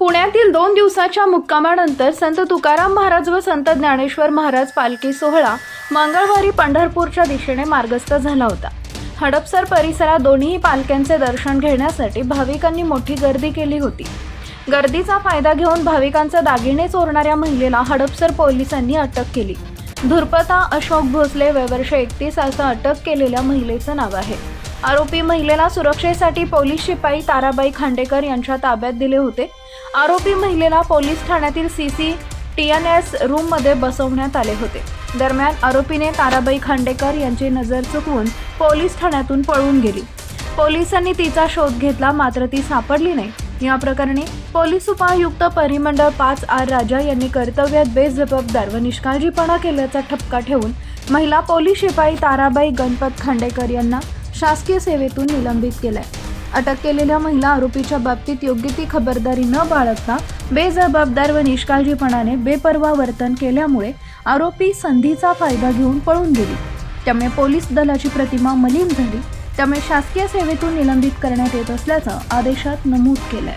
पुण्यातील दोन दिवसाच्या मुक्कामानंतर संत तुकाराम महाराज व संत ज्ञानेश्वर महाराज पालखी सोहळा मंगळवारी पंढरपूरच्या दिशेने मार्गस्थ झाला होता. हडपसर परिसरात दोन्ही पालख्यांचे दर्शन घेण्यासाठी भाविकांनी मोठी गर्दी केली होती. गर्दीचा फायदा घेऊन भाविकांचा दागिने चोरणाऱ्या महिलेला हडपसर पोलिसांनी अटक केली. धुरपता अशोक भोसले वयवर्ष एकतीस असं अटक केलेल्या महिलेचं नाव आहे. आरोपी महिलेला सुरक्षेसाठी पोलीस शिपाई ताराबाई खांडेकर यांच्या ताब्यात दिले होते. आरोपी महिलेला पोलीस ठाण्यातील C C T N S रूममध्ये बसवण्यात आले होते. दरम्यान आरोपीने ताराबाई खांडेकर यांची नजर चुकवून पोलीस ठाण्यातून पळून गेली. पोलिसांनी तिचा शोध घेतला मात्र ती सापडली नाही. या प्रकरणी पोलीस उपायुक्त परिमंडळ पाच आर राजा यांनी कर्तव्यात बेजबाबदार व निष्काळजीपणा केल्याचा ठपका ठेवून महिला पोलीस शिपाई ताराबाई गणपत खांडेकर यांना शासकीय सेवेतून निलंबित केलंय. अटक केलेल्या महिला आरोपीच्या बाबतीत योग्य ती खबरदारी न बाळगता बेजबाबदार व निष्काळजीपणाने बेपर्वा वर्तन केल्यामुळे आरोपी संधीचा फायदा घेऊन पळून गेली. त्यामुळे पोलीस दलाची प्रतिमा मलिन झाली. त्यामुळे शासकीय सेवेतून निलंबित करण्यात येत असल्याचं आदेशात नमूद केलंय.